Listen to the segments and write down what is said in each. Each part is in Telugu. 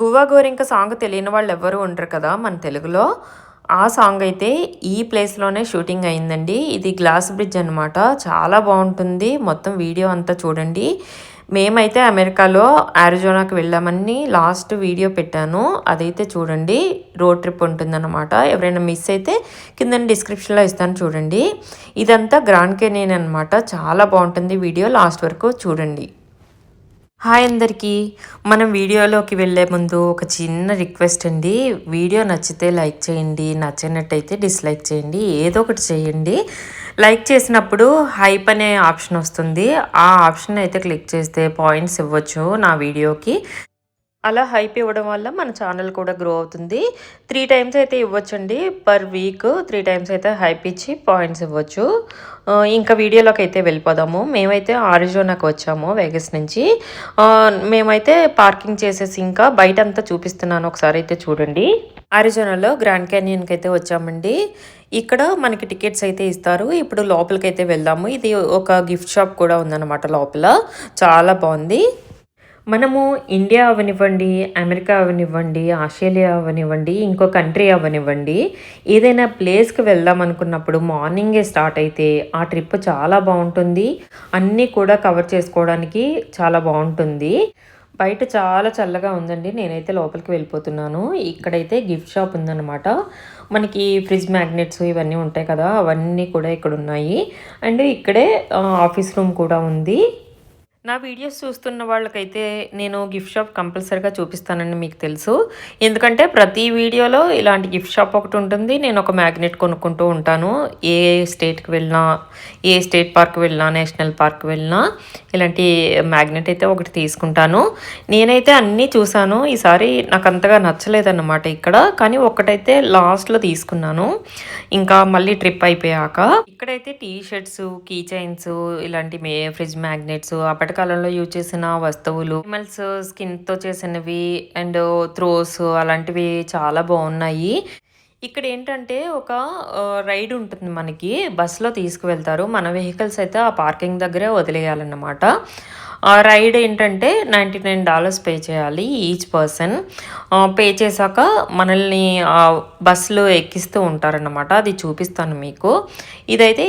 గువ్వా గోరింక సాంగ్ తెలియని వాళ్ళు ఎవ్వరూ ఉండరు కదా మన తెలుగులో. ఆ సాంగ్ అయితే ఈ ప్లేస్లోనే షూటింగ్ అయిందండి. ఇది గ్లాస్ బ్రిడ్జ్ అనమాట చాలా బాగుంటుంది. మొత్తం వీడియో అంతా చూడండి. మేమైతే అమెరికాలో ఆరిజోనాకి వెళ్ళామని లాస్ట్ వీడియో పెట్టాను. అదైతే చూడండి. రోడ్ ట్రిప్ ఉంటుందన్నమాట. ఎవరైనా మిస్ అయితే కింద డిస్క్రిప్షన్లో ఇస్తాను చూడండి. ఇదంతా గ్రాండ్ కెనియన్ అనమాట చాలా బాగుంటుంది వీడియో. లాస్ట్ వరకు చూడండి. హాయ్ అందరికీ. మనం వీడియోలోకి వెళ్ళే ముందు ఒక చిన్న రిక్వెస్ట్ అండి. వీడియో నచ్చితే లైక్ చేయండి నచ్చినట్టయితే డిస్లైక్ చేయండి ఏదో ఒకటి చేయండి. లైక్ చేసినప్పుడు హైప్ అనే ఆప్షన్ వస్తుంది. ఆ ఆప్షన్ అయితే క్లిక్ చేస్తే పాయింట్స్ ఇవ్వచ్చు నా వీడియోకి. అలా హైప్ ఇవ్వడం వల్ల మన ఛానల్ కూడా గ్రో అవుతుంది. త్రీ టైమ్స్ అయితే ఇవ్వచ్చండి. పర్ వీక్ త్రీ టైమ్స్ అయితే హైప్ ఇచ్చి పాయింట్స్ ఇవ్వచ్చు. ఇంకా వీడియోలోకి అయితే వెళ్ళిపోదాము. మేమైతే ఆరిజోనాకి వచ్చాము వెగస్ నుంచి. మేమైతే పార్కింగ్ చేసేసి ఇంకా బయట అంతా చూపిస్తున్నాను. ఒకసారి అయితే చూడండి. ఆరిజోనాలో గ్రాండ్ క్యానియన్కి అయితే వచ్చామండి. ఇక్కడ మనకి టికెట్స్ అయితే ఇస్తారు. ఇప్పుడు లోపలికి అయితే వెళ్దాము. ఇది ఒక గిఫ్ట్ షాప్ కూడా ఉందన్నమాట లోపల. చాలా బాగుంది. మనము ఇండియా అవనివ్వండి అమెరికా అవనివ్వండి ఆస్ట్రేలియా అవనివ్వండి ఇంకో కంట్రీ అవనివ్వండి ఏదైనా ప్లేస్కి వెళ్దాం అనుకున్నప్పుడు మార్నింగే స్టార్ట్ అయితే ఆ ట్రిప్ చాలా బాగుంటుంది. అన్నీ కూడా కవర్ చేసుకోవడానికి చాలా బాగుంటుంది. బయట చాలా చల్లగా ఉందండి. నేనైతే లోపలికి వెళ్ళిపోతున్నాను. ఇక్కడైతే గిఫ్ట్ షాప్ ఉందన్నమాట. మనకి ఫ్రిడ్జ్ మ్యాగ్నెట్స్ ఇవన్నీ ఉంటాయి కదా అవన్నీ కూడా ఇక్కడ ఉన్నాయి అండ్ ఇక్కడే ఆఫీస్ రూమ్ కూడా ఉంది. నా వీడియోస్ చూస్తున్న వాళ్ళకైతే నేను గిఫ్ట్ షాప్ కంపల్సరీగా చూపిస్తానని మీకు తెలుసు. ఎందుకంటే ప్రతి వీడియోలో ఇలాంటి గిఫ్ట్ షాప్ ఒకటి ఉంటుంది. నేను ఒక మ్యాగ్నెట్ కొనుక్కుంటూ ఉంటాను. ఏ స్టేట్కి వెళ్ళినా ఏ స్టేట్ పార్క్ వెళ్ళినా నేషనల్ పార్క్ వెళ్ళినా ఇలాంటి మ్యాగ్నెట్ అయితే ఒకటి తీసుకుంటాను. నేనైతే అన్నీ చూశాను. ఈసారి నాకు అంతగా నచ్చలేదన్నమాట ఇక్కడ. కానీ ఒక్కటైతే లాస్ట్లో తీసుకున్నాను. ఇంకా మళ్ళీ ట్రిప్ అయిపోయాక. ఇక్కడైతే టీ షర్ట్స్ కీ చైన్స్ ఇలాంటి మే ఫ్రిడ్జ్ మ్యాగ్నెట్స్ అప్పటి కాలంలో యూజ్ చేసిన వస్తువులు ఎనిమల్స్ స్కిన్తో చేసినవి అండ్ త్రోస్ అలాంటివి చాలా బాగున్నాయి. ఇక్కడ ఏంటంటే ఒక రైడ్ ఉంటుంది మనకి. బస్సులో తీసుకువెళ్తారు. మన వెహికల్స్ అయితే ఆ పార్కింగ్ దగ్గరే వదిలేయాలన్నమాట. రైడ్ ఏంటంటే నైంటీ నైన్ డాలర్స్ పే చేయాలి ఈచ్ పర్సన్ పే చేశాక మనల్ని బస్సులో ఎక్కిస్తూ ఉంటారన్నమాట. అది చూపిస్తాను మీకు. ఇదైతే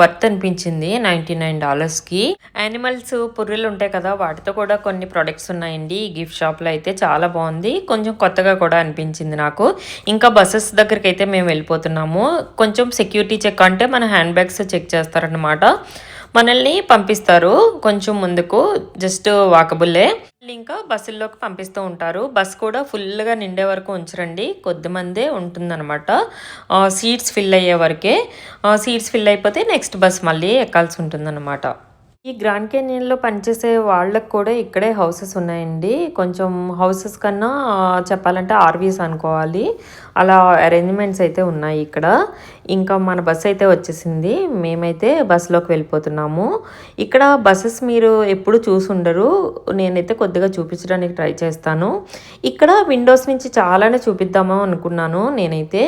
వర్త్ అనిపించింది నైంటీ నైన్ డాలర్స్కి యానిమల్స్ పుర్రెలు ఉంటాయి కదా వాటితో కూడా కొన్ని ప్రొడక్ట్స్ ఉన్నాయండి. ఈ గిఫ్ట్ షాప్లో అయితే చాలా బాగుంది. కొంచెం కొత్తగా కూడా అనిపించింది నాకు. ఇంకా బస్సెస్ దగ్గరికి అయితే మేము వెళ్ళిపోతున్నాము. కొంచెం సెక్యూరిటీ చెక్ అంటే మన హ్యాండ్ బ్యాగ్స్ చెక్ చేస్తారనమాట మనల్ని పంపిస్తారు. కొంచెం ముందుకు జస్ట్ వాకబుల్లే. ఇంకా బస్సుల్లోకి పంపిస్తూ ఉంటారు. బస్ కూడా ఫుల్గా నిండే వరకు ఉంచరండి. కొద్దిమందే ఉంటుందన్నమాట. సీట్స్ ఫిల్ అయ్యే వరకే. సీట్స్ ఫిల్ అయిపోతే నెక్స్ట్ బస్ మళ్ళీ ఎక్కాల్సి ఉంటుందన్నమాట. ఈ గ్రాండ్ కెనియన్లో పనిచేసే వాళ్ళకు కూడా ఇక్కడే హౌసెస్ ఉన్నాయండి. కొంచెం హౌసెస్ కన్నా చెప్పాలంటే ఆర్వీస్ అనుకోవాలి. అలా అరేంజ్మెంట్స్ అయితే ఉన్నాయి ఇక్కడ. ఇంకా మన బస్సు అయితే వచ్చేసింది. మేమైతే బస్సులోకి వెళ్ళిపోతున్నాము. ఇక్కడ బస్సెస్ మీరు ఎప్పుడు చూసుండరు నేనైతే కొద్దిగా చూపించడానికి ట్రై చేస్తాను. ఇక్కడ విండోస్ నుంచి చాలానే చూపిద్దాము అనుకున్నాను నేనైతే.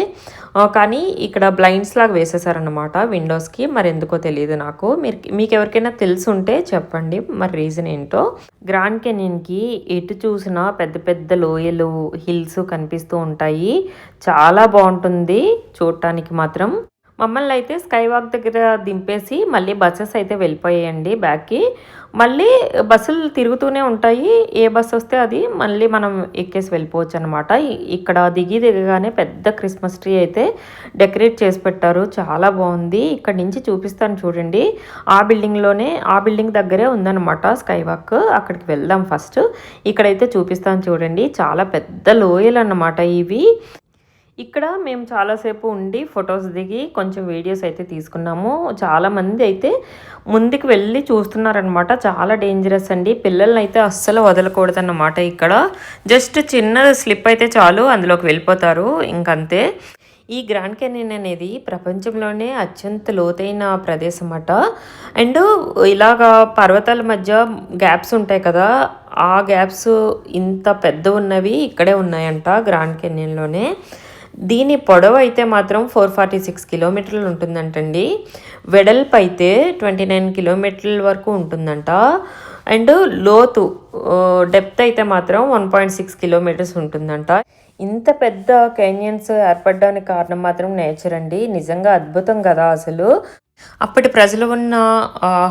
కానీ ఇక్కడ బ్లైండ్స్ లాగా వేసేసారనమాట విండోస్కి మరి ఎందుకో తెలియదు నాకు. మీరు మీకు ఎవరికైనా తెలుసుంటే చెప్పండి. మరి రీజన్ ఏంటో. గ్రాండ్ కెనియన్కి ఎటు చూసినా పెద్ద పెద్ద లోయలు హిల్స్ కనిపిస్తూ ఉంటాయి. చాలా బాగుంటుంది చూడటానికి మాత్రం. మమ్మల్ని అయితే స్కై వాక్ దగ్గర దింపేసి మళ్ళీ బస్సెస్ అయితే వెళ్ళిపోయాయండి బ్యాక్కి. మళ్ళీ బస్సులు తిరుగుతూనే ఉంటాయి. ఏ బస్సు వస్తే అది మళ్ళీ మనం ఎక్కేసి వెళ్ళిపోవచ్చు అనమాట ఇక్కడ దిగి దిగగానే పెద్ద క్రిస్మస్ ట్రీ అయితే డెకరేట్ చేసి పెట్టారు. చాలా బాగుంది. ఇక్కడ నుంచి చూపిస్తాను చూడండి. ఆ బిల్డింగ్లోనే ఆ బిల్డింగ్ దగ్గరే ఉందన్నమాట స్కై వాక్ అక్కడికి వెళ్దాం ఫస్ట్ ఇక్కడైతే చూపిస్తాను చూడండి. చాలా పెద్ద లోయలు అన్నమాట ఇవి. ఇక్కడ మేము చాలాసేపు ఉండి ఫొటోస్ దిగి కొంచెం వీడియోస్ అయితే తీసుకున్నాము. చాలా మంది అయితే ముందుకు వెళ్ళి చూస్తున్నారనమాట చాలా డేంజరస్ అండి. పిల్లల్ని అయితే అస్సలు వదలకూడదన్నమాట ఇక్కడ. జస్ట్ చిన్న స్లిప్ అయితే చాలు అందులోకి వెళ్ళిపోతారు. ఇంకంతే. ఈ గ్రాండ్ కెనియన్ అనేది ప్రపంచంలోనే అత్యంత లోతైన ప్రదేశం అట అండ్ ఇలాగా పర్వతాల మధ్య గ్యాప్స్ ఉంటాయి కదా ఆ గ్యాప్స్ ఇంత పెద్ద ఉన్నవి ఇక్కడే ఉన్నాయంట గ్రాండ్ కెనియన్లోనే దీని పొడవు అయితే మాత్రం ఫోర్ ఫార్టీ సిక్స్ కిలోమీటర్లు ఉంటుందంటండి. వెడల్పు అయితే ట్వంటీ నైన్ కిలోమీటర్ల వరకు ఉంటుందంట. అండ్ లోతు డెప్త్ అయితే మాత్రం వన్ పాయింట్ సిక్స్ కిలోమీటర్స్ ఉంటుందంట. ఇంత పెద్ద క్యానియన్స్ ఏర్పడడానికి కారణం మాత్రం నేచర్ అండి. నిజంగా అద్భుతం కదా అసలు. అప్పటి ప్రజలు ఉన్న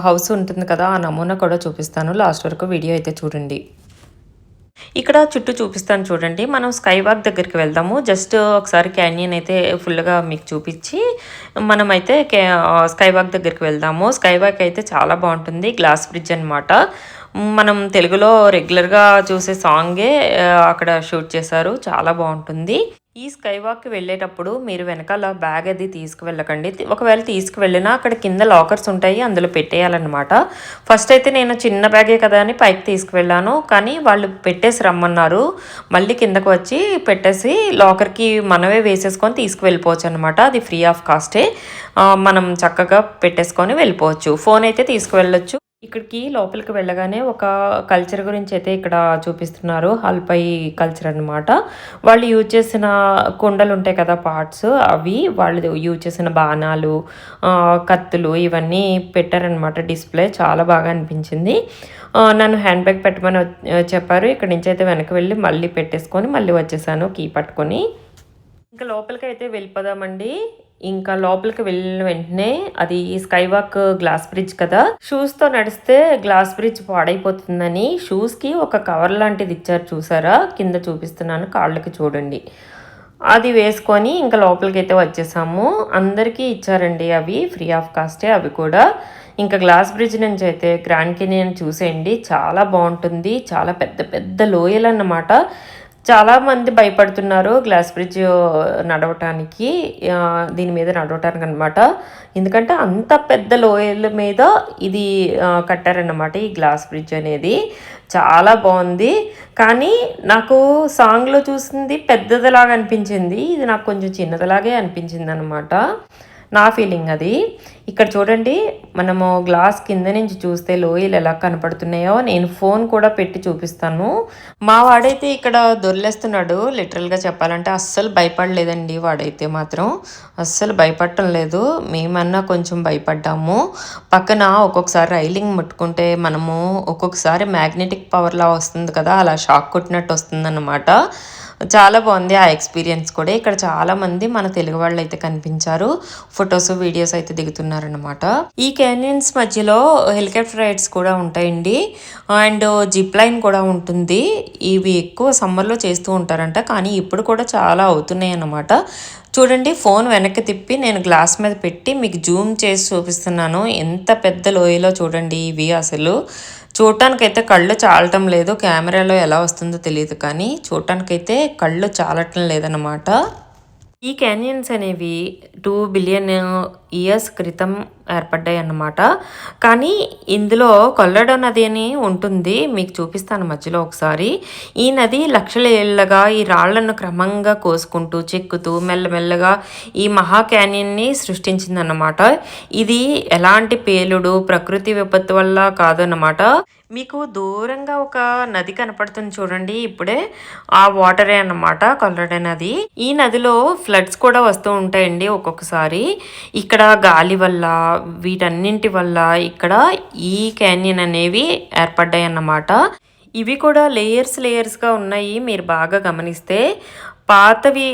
హౌస్ ఉంటుంది కదా ఆ నమూనా కూడా చూపిస్తాను. లాస్ట్ వరకు వీడియో అయితే చూడండి. ఇక్కడ చుట్టూ చూపిస్తాను చూడండి. మనం స్కై వాక్ దగ్గరికి వెళ్దాము. జస్ట్ ఒకసారి క్యానియన్ అయితే ఫుల్గా మీకు చూపించి మనమైతే కే- స్కై వాక్ దగ్గరికి వెళ్దాము. స్కై వాక్ అయితే చాలా బాగుంటుంది. గ్లాస్ బ్రిడ్జ్ అనమాట మనం తెలుగులో రెగ్యులర్గా చూసే సాంగే అక్కడ షూట్ చేశారు. చాలా బాగుంటుంది. ఈ స్కై వాక్కి వెళ్ళేటప్పుడు మీరు వెనకాల బ్యాగ్ అది తీసుకువెళ్ళకండి. ఒకవేళ తీసుకువెళ్ళినా అక్కడ కింద లాకర్స్ ఉంటాయి అందులో పెట్టేయాలన్నమాట. ఫస్ట్ అయితే నేను చిన్న బ్యాగే కదా అని పైకి తీసుకువెళ్ళాను. కానీ వాళ్ళు పెట్టేసి రమ్మన్నారు. మళ్ళీ కిందకు వచ్చి పెట్టేసి లాకర్కి మనమే వేసేసుకొని తీసుకువెళ్ళిపోవచ్చు అనమాట అది ఫ్రీ ఆఫ్ కాస్టే. మనం చక్కగా పెట్టేసుకొని వెళ్ళిపోవచ్చు. ఫోన్ అయితే తీసుకువెళ్ళొచ్చు. ఇక్కడికి లోపలికి వెళ్ళగానే ఒక కల్చర్ గురించి అయితే ఇక్కడ చూపిస్తున్నారు హల్పై కల్చర్ అన్నమాట. వాళ్ళు యూజ్ చేసిన కుండలు ఉంటాయి కదా పార్ట్స్ అవి వాళ్ళు యూజ్ చేసిన బాణాలు కత్తులు ఇవన్నీ పెట్టారనమాట డిస్ప్లే చాలా బాగా అనిపించింది. నన్ను హ్యాండ్ బ్యాగ్ పెట్టమని చెప్పారు. ఇక్కడ నుంచి అయితే వెనక్కి వెళ్ళి మళ్ళీ పెట్టేసుకొని మళ్ళీ వచ్చేసాను కీ పట్టుకొని. ఇంకా లోపలికి అయితే వెళ్ళిపోదామండి. ఇంకా లోపలికి వెళ్ళిన వెంటనే అది స్కై వాక్ గ్లాస్ బ్రిడ్జ్ కదా. షూస్తో నడిస్తే గ్లాస్ బ్రిడ్జ్ పాడైపోతుందని షూస్కి ఒక కవర్ లాంటిది ఇచ్చారు చూసారా? కింద చూపిస్తున్నాను కాళ్ళకి చూడండి. అది వేసుకొని ఇంకా లోపలికి అయితే వచ్చేసాము. అందరికీ ఇచ్చారండి అవి ఫ్రీ ఆఫ్ కాస్టే అవి కూడా. ఇంకా గ్లాస్ బ్రిడ్జ్ నుంచి అయితే గ్రాండ్ కెనియన్ చూసేయండి. చాలా బాగుంటుంది చాలా పెద్ద పెద్ద లోయలు అన్నమాట చాలామంది భయపడుతున్నారు గ్లాస్ బ్రిడ్జ్ నడవటానికి దీని మీద నడవటానికి అనమాట ఎందుకంటే అంత పెద్ద లోయల మీద ఇది కట్టారన్నమాట ఈ గ్లాస్ బ్రిడ్జ్ అనేది. చాలా బాగుంది. కానీ నాకు సాంగ్లో చూసింది పెద్దదిలాగా అనిపించింది. ఇది నాకు కొంచెం చిన్నదిలాగే అనిపించింది అనమాట నా ఫీలింగ్ అది. ఇక్కడ చూడండి మనము గ్లాస్ కింద నుంచి చూస్తే లోయలు ఎలా కనపడుతున్నాయో నేను ఫోన్ కూడా పెట్టి చూపిస్తాను. మా వాడైతే ఇక్కడ దొర్లేస్తున్నాడు లిటరల్గా చెప్పాలంటే అస్సలు భయపడలేదండి వాడైతే మాత్రం. అస్సలు భయపడటం లేదు మేమన్నా కొంచెం భయపడ్డాము. పక్కన ఒక్కొక్కసారి రైలింగ్ ముట్టుకుంటే మనము ఒక్కొక్కసారి మ్యాగ్నెటిక్ పవర్లా వస్తుంది కదా అలా షాక్ కొట్టినట్టు వస్తుందన్నమాట. చాలా బాగుంది ఆ ఎక్స్పీరియన్స్ కూడా. ఇక్కడ చాలా మంది మన తెలుగు వాళ్ళు అయితే కనిపించారు. ఫొటోస్ వీడియోస్ అయితే దిగుతున్నారనమాట ఈ క్యానియన్స్ మధ్యలో హెలికాప్టర్ రైడ్స్ కూడా ఉంటాయండి. అండ్ జిప్ లైన్ కూడా ఉంటుంది. ఇవి ఎక్కువ సమ్మర్లో చేస్తూ ఉంటారంట. కానీ ఇప్పుడు కూడా చాలా అవుతున్నాయి అన్నమాట చూడండి ఫోన్ వెనక్కి తిప్పి నేను గ్లాస్ మీద పెట్టి మీకు జూమ్ చేసి చూపిస్తున్నాను. ఎంత పెద్ద లోయలో చూడండి ఇవి అసలు. చూడటానికైతే కళ్ళు చాలటం లేదు. కెమెరాలో ఎలా వస్తుందో తెలియదు కానీ చూడటానికైతే కళ్ళు చాలటం లేదన్నమాట. ఈ క్యానియన్స్ అనేవి టూ బిలియన్ ఇయర్స్ క్రితం ఏర్పడ్డాయి అన్నమాట. కానీ ఇందులో కొల్లడో నది అని ఉంటుంది. మీకు చూపిస్తాను మధ్యలో ఒకసారి. ఈ నది లక్షల ఏళ్ళగా ఈ రాళ్ళను క్రమంగా కోసుకుంటూ చెక్కుతూ మెల్లమెల్లగా ఈ మహా క్యానియన్ని సృష్టించిందన్నమాట. ఇది ఎలాంటి పేలుడు ప్రకృతి విపత్తు వల్ల కాదన్నమాట. మీకు దూరంగా ఒక నది కనపడుతుంది చూడండి. ఇప్పుడే ఆ వాటరే అన్నమాట కొల్లడ నది. ఈ నదిలో ఫ్లడ్స్ కూడా వస్తూ ఉంటాయండి ఒక్కొక్కసారి. ఇక్కడ గాలి వల్ల వీటన్నింటి వల్ల ఇక్కడ ఈ క్యానియన్ అనేవి ఏర్పడ్డాయి అన్నమాట ఇవి కూడా లేయర్స్ లేయర్స్గా ఉన్నాయి. మీరు బాగా గమనిస్తే పాతవి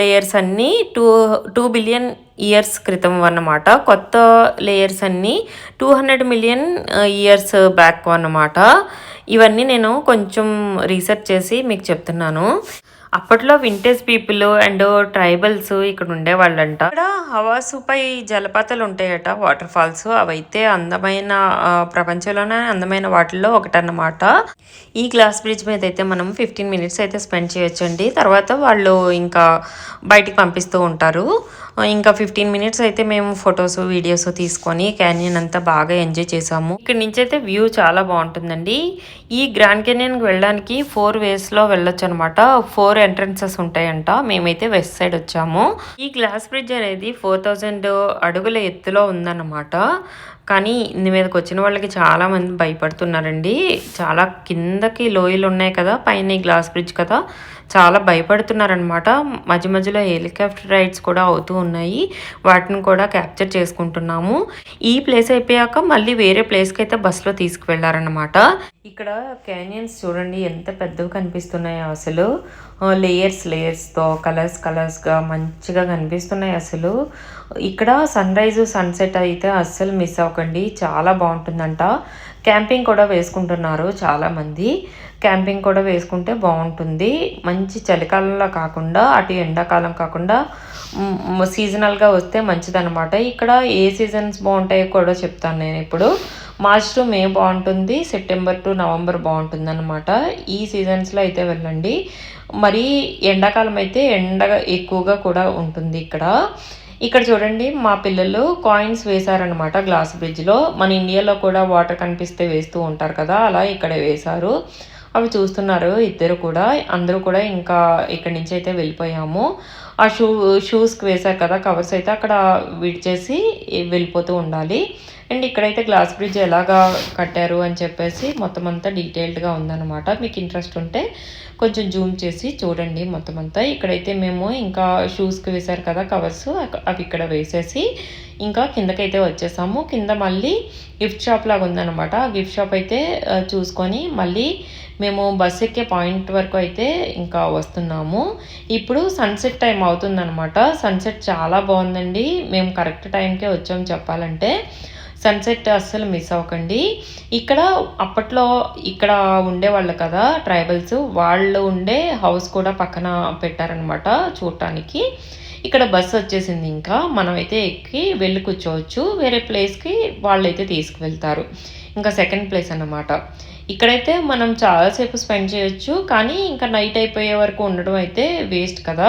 లేయర్స్ అన్నీ టూ టూ బిలియన్ ఇయర్స్ క్రితం అన్నమాట. కొత్త లేయర్స్ అన్నీ two hundred million years back అన్నమాట. ఇవన్నీ నేను కొంచెం రీసెర్చ్ చేసి మీకు చెప్తున్నాను. అప్పట్లో వింటేజ్ పీపుల్ అండ్ ట్రైబల్స్ ఇక్కడ ఉండేవాళ్ళంట. ఇక్కడ హవాసుపై జలపాతాలు ఉంటాయట వాటర్ ఫాల్స్ అవైతే అందమైన ప్రపంచంలోనే అందమైన వాటిల్లో ఒకటన్నమాట. ఈ గ్లాస్ బ్రిడ్జ్ మీద అయితే మనం ఫిఫ్టీన్ మినిట్స్ అయితే స్పెండ్ చేయొచ్చండి. తర్వాత వాళ్ళు ఇంకా బయటికి పంపిస్తూ ఉంటారు. ఇంకా ఫిఫ్టీన్ మినిట్స్ అయితే మేము ఫొటోస్ వీడియోస్ తీసుకొని క్యానియన్ అంతా బాగా ఎంజాయ్ చేసాము. ఇక్కడ నుంచి అయితే వ్యూ చాలా బాగుంటుందండి. ఈ గ్రాండ్ కెనియన్కి వెళ్ళడానికి ఫోర్ వేస్లో వెళ్ళొచ్చు అనమాట ఫోర్ ఎంట్రన్సెస్ ఉంటాయంట. మేమైతే వెస్ట్ సైడ్ వచ్చాము. ఈ గ్లాస్ బ్రిడ్జ్ అనేది ఫోర్ థౌజండ్ అడుగుల ఎత్తులో ఉందన్నమాట. కానీ ఇందు మీదకి వచ్చిన వాళ్ళకి చాలామంది భయపడుతున్నారండి. చాలా కిందకి లోయలు ఉన్నాయి కదా పైన ఈ గ్లాస్ బ్రిడ్జ్ కదా. చాలా భయపడుతున్నారనమాట మధ్య మధ్యలో హెలికాప్టర్ రైడ్స్ కూడా అవుతూ ఉన్నాయి. వాటిని కూడా క్యాప్చర్ చేసుకుంటున్నాము. ఈ ప్లేస్ అయిపోయాక మళ్ళీ వేరే ప్లేస్కి అయితే బస్సులో తీసుకువెళ్ళారనమాట ఇక్కడ క్యానియన్స్ చూడండి ఎంత పెద్దవి కనిపిస్తున్నాయో అసలు. లేయర్స్ లేయర్స్తో కలర్స్ కలర్స్గా మంచిగా కనిపిస్తున్నాయి అసలు. ఇక్కడ సన్ రైజ్ సన్సెట్ అయితే అస్సలు మిస్ అవ్వకండి. చాలా బాగుంటుందంట. క్యాంపింగ్ కూడా వేసుకుంటున్నారు చాలామంది. క్యాంపింగ్ కూడా వేసుకుంటే బాగుంటుంది. మంచి చలికాలంలో కాకుండా అటు ఎండాకాలం కాకుండా సీజనల్గా వస్తే మంచిదనమాట ఇక్కడ ఏ సీజన్స్ బాగుంటాయో కూడా చెప్తాను నేను ఇప్పుడు. మార్చ్ టు మే బాగుంటుంది సెప్టెంబర్ టు నవంబర్ బాగుంటుంది అనమాట ఈ సీజన్స్లో అయితే వెళ్ళండి. మరి ఎండాకాలం అయితే ఎండ ఎక్కువగా కూడా ఉంటుంది ఇక్కడ. ఇక్కడ చూడండి మా పిల్లలు కాయిన్స్ వేశారనమాట గ్లాస్ బ్రిడ్జ్లో మన ఇండియాలో కూడా వాటర్ కనిపిస్తే వేస్తూ ఉంటారు కదా అలా ఇక్కడ వేశారు. అవి చూస్తున్నారు ఇద్దరు కూడా. అందరూ కూడా ఇంకా ఇక్కడి నుంచి అయితే వెళ్ళిపోయాము. ఆ షూ షూస్కి వేశారు కదా కవర్స్ అయితే అక్కడ విడిచేసి వెళ్ళిపోతూ ఉండాలి. అండ్ ఇక్కడైతే గ్లాస్ బ్రిడ్జ్ ఎలాగా కట్టారు అని చెప్పేసి మొత్తం అంతా డీటెయిల్డ్గా ఉందన్నమాట. మీకు ఇంట్రెస్ట్ ఉంటే కొంచెం జూమ్ చేసి చూడండి మొత్తం అంతా. ఇక్కడైతే మేము ఇంకా షూస్కి వేశారు కదా కవర్స్ అవి ఇక్కడ వేసేసి ఇంకా కిందకైతే వచ్చేసాము. కింద మళ్ళీ గిఫ్ట్ షాప్ లాగా ఉందన్నమాట. ఆ గిఫ్ట్ షాప్ అయితే చూసుకొని మళ్ళీ మేము బస్ ఎక్కే పాయింట్ వరకు అయితే ఇంకా వస్తున్నాము. ఇప్పుడు సన్సెట్ టైం అవుతుందన్నమాట. సన్సెట్ చాలా బాగుందండి. మేము కరెక్ట్ టైంకే వచ్చాము చెప్పాలంటే. సన్సెట్ అస్సలు మిస్ అవ్వకండి. ఇక్కడ అప్పట్లో ఇక్కడ ఉండేవాళ్ళు కదా ట్రైబల్స్ వాళ్ళు ఉండే హౌస్ కూడా పక్కన పెట్టారనమాట చూడటానికి. ఇక్కడ బస్సు వచ్చేసింది ఇంకా. మనమైతే ఎక్కి వెళ్ళి కూర్చోవచ్చు. వేరే ప్లేస్కి వాళ్ళైతే తీసుకువెళ్తారు. ఇంకా సెకండ్ ప్లేస్ అన్నమాట. ఇక్కడైతే మనం చాలాసేపు స్పెండ్ చేయొచ్చు. కానీ ఇంకా నైట్ అయిపోయే వరకు ఉండడం అయితే వేస్ట్ కదా.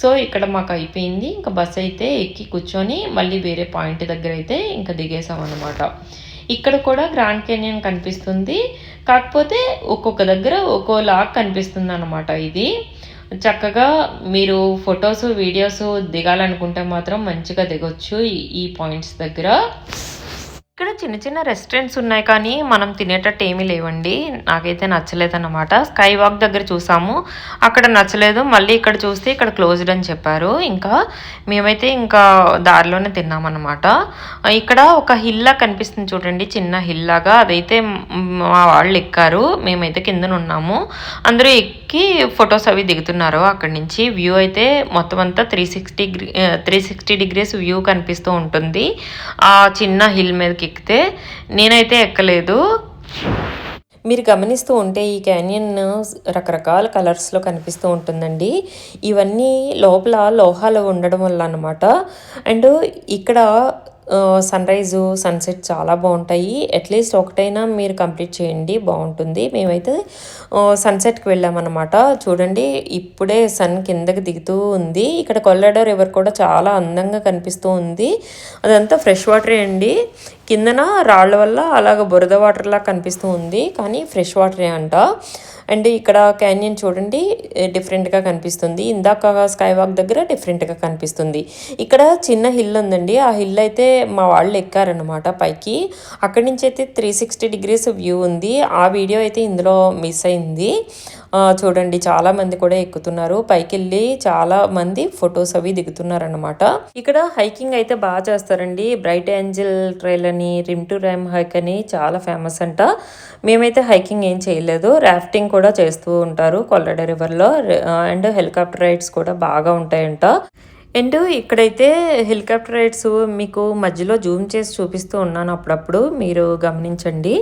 సో ఇక్కడ మాకు అయిపోయింది. ఇంకా బస్ అయితే ఎక్కి కూర్చొని మళ్ళీ వేరే పాయింట్ దగ్గర అయితే ఇంకా దిగేసాం ఇక్కడ కూడా గ్రాండ్ కెనియన్ కనిపిస్తుంది. కాకపోతే ఒక్కొక్క దగ్గర ఒక్కో కనిపిస్తుంది అనమాట ఇది. చక్కగా మీరు ఫొటోస్ వీడియోస్ దిగాలనుకుంటే మాత్రం మంచిగా దిగొచ్చు ఈ పాయింట్స్ దగ్గర. ఇక్కడ చిన్న చిన్న రెస్టారెంట్స్ ఉన్నాయి కానీ మనం తినేటట్టు ఏమీ లేవండి. నాకైతే నచ్చలేదు అనమాట స్కై వాక్ దగ్గర చూసాము. అక్కడ నచ్చలేదు. మళ్ళీ ఇక్కడ చూస్తే ఇక్కడ క్లోజ్డ్ అని చెప్పారు. ఇంకా మేమైతే ఇంకా దారిలోనే తిన్నామన్నమాట. ఇక్కడ ఒక హిల్లా కనిపిస్తుంది చూడండి. చిన్న హిల్లాగా అదైతే మా వాళ్ళు ఎక్కారు. మేమైతే కింద ఉన్నాము. అందరూ ఎక్కి ఫొటోస్ అవి దిగుతున్నారు అక్కడి నుంచి. వ్యూ అయితే మొత్తం అంతా three sixty three sixty degrees view కనిపిస్తూ ఉంటుంది. ఆ చిన్న హిల్ మీదకి ఎక్కితే నేనైతే ఎక్కలేదు. మీరు గమనిస్తూ ఉంటే ఈ క్యానియన్ రకరకాల కలర్స్లో కనిపిస్తూ ఉంటుందండి. ఇవన్నీ లోపల లోహాలు ఉండడం వల్ల అనమాట అండ్ ఇక్కడ సన్ రైజు సన్సెట్ చాలా బాగుంటాయి. అట్లీస్ట్ ఒకటైనా మీరు కంప్లీట్ చేయండి బాగుంటుంది. మేమైతే సన్సెట్కి వెళ్ళామన్నమాట. చూడండి ఇప్పుడే సన్ కిందకి దిగుతూ ఉంది. ఇక్కడ కొల్లడ రివర్ కూడా చాలా అందంగా కనిపిస్తూ ఉంది. అదంతా ఫ్రెష్ వాటరే అండి. కిందన రాళ్ళ వల్ల అలాగ బురద వాటర్లా కనిపిస్తూ ఉంది. కానీ ఫ్రెష్ వాటరే అంట. అండ్ ఇక్కడ క్యాన్యన్ చూడండి డిఫరెంట్గా కనిపిస్తుంది. ఇందాక స్కై వాక్ దగ్గర డిఫరెంట్గా కనిపిస్తుంది. ఇక్కడ చిన్న హిల్ ఉందండి. ఆ హిల్ అయితే మా వాళ్ళు ఎక్కారనమాట పైకి. అక్కడి నుంచి అయితే త్రీ సిక్స్టీ డిగ్రీస్ వ్యూ ఉంది. ఆ వీడియో అయితే ఇందులో మిస్ అయింది. చూడండి చాలా మంది కూడా ఎక్కుతున్నారు. పైకి వెళ్ళి చాలా మంది ఫొటోస్ అవి దిగుతున్నారనమాట ఇక్కడ హైకింగ్ అయితే బాగా చేస్తారండి. బ్రైట్ ఏంజిల్ ట్రైల్ అని రిమ్ టు రైమ్ హైక్ అని చాలా ఫేమస్ అంట. మేమైతే హైకింగ్ ఏం చేయలేదు. రాఫ్టింగ్ కూడా చేస్తూ ఉంటారు కొల్లడ రివర్లో. అండ్ హెలికాప్టర్ రైడ్స్ కూడా బాగా ఉంటాయంట. అండ్ ఇక్కడైతే హెలికాప్టర్ రైడ్స్ మీకు మధ్యలో జూమ్ చేసి చూపిస్తూ ఉన్నాను అప్పుడప్పుడు మీరు గమనించండి.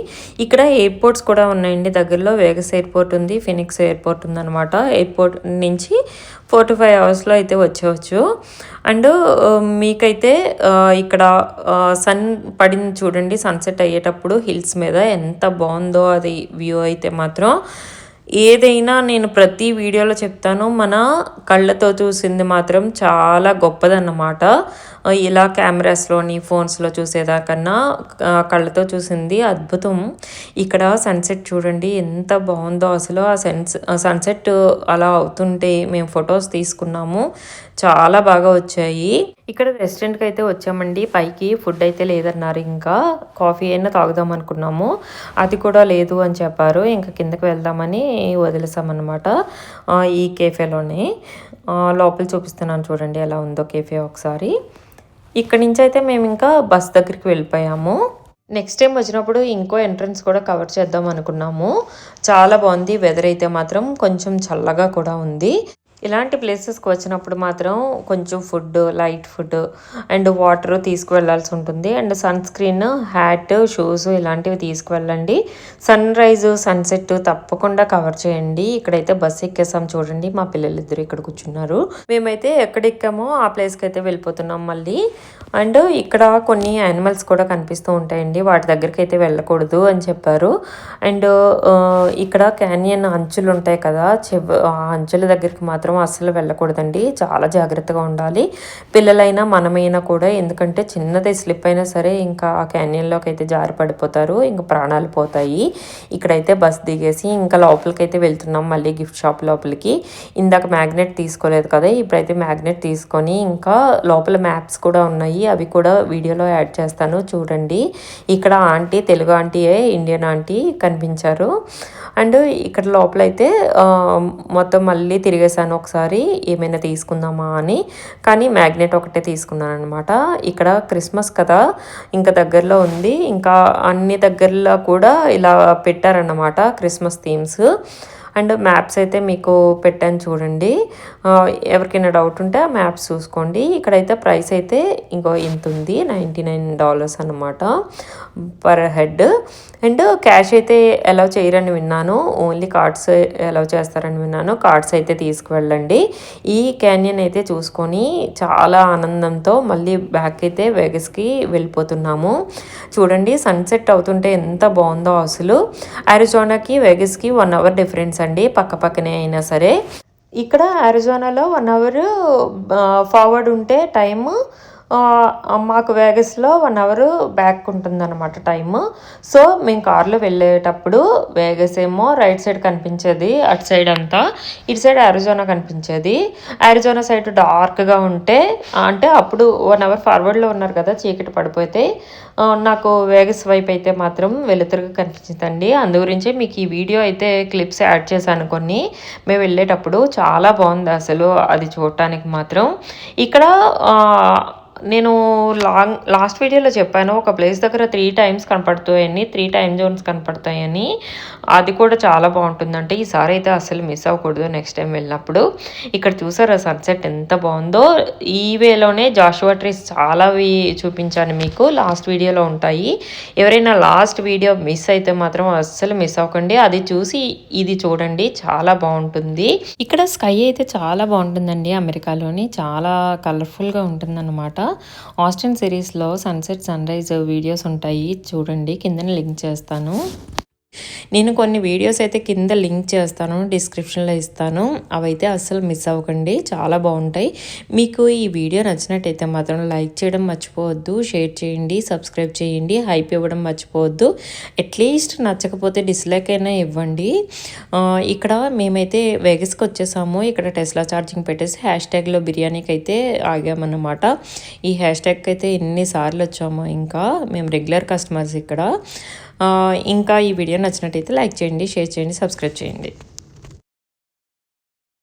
ఇక్కడ ఎయిర్పోర్ట్స్ కూడా ఉన్నాయండి. దగ్గరలో వేగస్ ఎయిర్పోర్ట్ ఉంది ఫినిక్స్ ఎయిర్పోర్ట్ ఉందన్నమాట. ఎయిర్పోర్ట్ నుంచి ఫోర్ టు ఫైవ్ అవర్స్లో అయితే వచ్చేవచ్చు. అండ్ మీకైతే ఇక్కడ సన్ పడింది చూడండి సన్సెట్ అయ్యేటప్పుడు హిల్స్ మీద ఎంత బాగుందో అది వ్యూ అయితే మాత్రం. ఏదైనా నేను ప్రతి వీడియోలో చెప్తాను. మన కళ్ళతో చూసింది మాత్రం చాలా గొప్పదన్నమాట. ఇలా కెమెరాస్లోని ఫోన్స్లో చూసేదాకన్నా కళ్ళతో చూసింది అద్భుతం. ఇక్కడ సన్సెట్ చూడండి ఎంత బాగుందో. అసలు ఆ సన్స్ సన్సెట్ అలా అవుతుంటే మేము ఫొటోస్ తీసుకున్నాము. చాలా బాగా వచ్చాయి. ఇక్కడ రెస్టారెంట్కి అయితే వచ్చామండి. పైకి ఫుడ్ అయితే లేదన్నారు ఇంకా. కాఫీ అయినా తాగుదాం అనుకున్నాము. అది కూడా లేదు అని చెప్పారు. ఇంకా కిందకి వెళ్దామని వదిలేసామన్నమాట. ఈ కేఫేలోనే లోపల చూపిస్తున్నాను చూడండి ఎలా ఉందో కేఫే ఒకసారి. ఇక్కడ నుంచి అయితే మేము ఇంకా బస్ దగ్గరికి వెళ్ళిపోయాము. నెక్స్ట్ టైం వచ్చినప్పుడు ఇంకో ఎంట్రన్స్ కూడా కవర్ చేద్దాం అనుకున్నాము. చాలా బాగుంది. వెదర్ అయితే మాత్రం కొంచెం చల్లగా కూడా ఉంది. ఇలాంటి ప్లేసెస్కి వచ్చినప్పుడు మాత్రం కొంచెం food light food and water తీసుకువెళ్ళాల్సి ఉంటుంది. And sunscreen hat shoes ఇలాంటివి తీసుకువెళ్ళండి. సన్ రైజ్ సన్సెట్ తప్పకుండా కవర్ చేయండి. ఇక్కడైతే బస్ ఎక్కేసాం చూడండి. మా పిల్లలు ఇద్దరు ఇక్కడ కూర్చున్నారు. మేమైతే ఎక్కడెక్కామో ఆ ప్లేస్కి అయితే వెళ్ళిపోతున్నాం మళ్ళీ. అండ్ ఇక్కడ కొన్ని యానిమల్స్ కూడా కనిపిస్తూ ఉంటాయండి. వాటి దగ్గరికి అయితే వెళ్ళకూడదు అని చెప్పారు. అండ్ ఇక్కడ క్యానియన్ అంచులు ఉంటాయి కదా చెవ్ ఆ అంచుల దగ్గరికి మాత్రం అస్సలు వెళ్ళకూడదండి. చాలా జాగ్రత్తగా ఉండాలి. పిల్లలైనా మనమైనా కూడా ఎందుకంటే చిన్నది స్లిప్ అయినా సరే ఇంకా ఆ క్యానియన్లోకి అయితే జారి పడిపోతారు. ఇంకా ప్రాణాలు పోతాయి. ఇక్కడైతే బస్ దిగేసి ఇంకా లోపలికి అయితే వెళ్తున్నాం మళ్ళీ గిఫ్ట్ షాప్ లోపలికి. ఇందాక మ్యాగ్నెట్ తీసుకోలేదు కదా ఇప్పుడైతే మ్యాగ్నెట్ తీసుకొని ఇంకా లోపల మ్యాప్స్ కూడా ఉన్నాయి. అవి కూడా వీడియోలో యాడ్ చేస్తాను. చూడండి. ఇక్కడ ఆంటీ తెలుగు ఆంటీయే ఇండియన్ ఆంటీ కనిపించారు. అండ్ ఇక్కడ లోపలైతే మొత్తం మళ్ళీ తిరిగేసాను ఒకసారి ఏమైనా తీసుకుందామా అని. కానీ మ్యాగ్నెట్ ఒకటే తీసుకున్నాను అనమాట ఇక్కడ క్రిస్మస్ కదా ఇంకా దగ్గరలో ఉంది. ఇంకా అన్ని దగ్గరలో కూడా ఇలా పెట్టారన్నమాట క్రిస్మస్ థీమ్స్. అండ్ మ్యాప్స్ అయితే మీకు పెట్టాను చూడండి. ఎవరికైనా డౌట్ ఉంటే ఆ మ్యాప్స్ చూసుకోండి. ఇక్కడైతే ప్రైస్ అయితే ఇంకో ఇంత ఉంది నైంటీ నైన్ డాలర్స్ అనమాట పర్ హెడ్. అండ్ క్యాష్ అయితే అలౌ చేయరని విన్నాను ఓన్లీ కార్డ్స్ అలౌ చేస్తారని విన్నాను. కార్డ్స్ అయితే తీసుకువెళ్ళండి. ఈ క్యాన్యన్ అయితే చూసుకొని చాలా ఆనందంతో మళ్ళీ బ్యాక్ అయితే వెగస్కి వెళ్ళిపోతున్నాము. చూడండి సన్సెట్ అవుతుంటే ఎంత బాగుందో అసలు. అరిజోనాకి వెగస్కి వన్ అవర్ డిఫరెన్స్ అండి పక్క పక్కనే అయినా సరే. ఇక్కడ అరిజోనాలో వన్ అవర్ ఫార్వర్డ్ ఉంటే టైము మాకు వేగస్లో వన్ అవర్ బ్యాక్ ఉంటుందన్నమాట టైము సో మేము కార్లో వెళ్ళేటప్పుడు వేగస్ ఏమో రైట్ సైడ్ కనిపించేది అటు సైడ్ అంతా. ఇటు సైడ్ అరిజోనా కనిపించేది. అరిజోనా సైడ్ డార్క్గా ఉంటే అంటే అప్పుడు వన్ అవర్ ఫార్వర్డ్లో ఉన్నారు కదా చీకటి పడిపోతే నాకు వేగస్ వైపు అయితే మాత్రం వెలుతురుగా కనిపించిందండి. అందు గురించి మీకు ఈ వీడియో అయితే క్లిప్స్ యాడ్ చేశాను కొన్ని. మేము వెళ్ళేటప్పుడు చాలా బాగుంది అసలు అది చూడటానికి మాత్రం. ఇక్కడ నేను లాంగ్ లాస్ట్ వీడియోలో చెప్పాను ఒక ప్లేస్ దగ్గర త్రీ టైమ్స్ కనపడుతాయని త్రీ టైమ్ జోన్స్ కనపడతాయని. అది కూడా చాలా బాగుంటుందంటే ఈసారి అయితే అసలు మిస్ అవ్వకూడదు నెక్స్ట్ టైం వెళ్ళినప్పుడు. ఇక్కడ చూసారా సన్సెట్ ఎంత బాగుందో? ఈ వేలోనే జాషువా ట్రీస్ చాలావి చూపించాను మీకు లాస్ట్ వీడియోలో ఉంటాయి. ఎవరైనా లాస్ట్ వీడియో మిస్ అయితే మాత్రం అస్సలు మిస్ అవ్వకండి. అది చూసి ఇది చూడండి చాలా బాగుంటుంది. ఇక్కడ స్కై అయితే చాలా బాగుంటుందండి అమెరికాలోని చాలా కలర్ఫుల్గా ఉంటుందన్నమాట. ఆస్టిన్ సిరీస్లో సన్సెట్ సన్ రైజ్ వీడియోస్ ఉంటాయి. చూడండి. కిందన లింక్ చేస్తాను. నేను కొన్ని వీడియోస్ అయితే కింద లింక్ చేస్తాను డిస్క్రిప్షన్లో ఇస్తాను. అవైతే అస్సలు మిస్ అవ్వకండి. చాలా బాగుంటాయి. మీకు ఈ వీడియో నచ్చినట్టయితే మాత్రం లైక్ చేయడం మర్చిపోవద్దు షేర్ చేయండి సబ్స్క్రైబ్ చేయండి హైప్ ఇవ్వడం మర్చిపోవద్దు. అట్లీస్ట్ నచ్చకపోతే డిస్లైక్ అయినా ఇవ్వండి. ఇక్కడ మేమైతే వెగస్కి వచ్చేసాము. ఇక్కడ టెస్లా ఛార్జింగ్ పెట్టేసి హ్యాష్ ట్యాగ్లో బిర్యానీకి అయితే ఆగామన్నమాట. ఈ హ్యాష్ ట్యాగ్కి అయితే ఎన్నిసార్లు వచ్చాము ఇంకా. మేము రెగ్యులర్ కస్టమర్స్ ఇక్కడ. ఇంకా ఈ వీడియో నచ్చినట్టయితే లైక్ చేయండి షేర్ చేయండి సబ్స్క్రైబ్ చేయండి.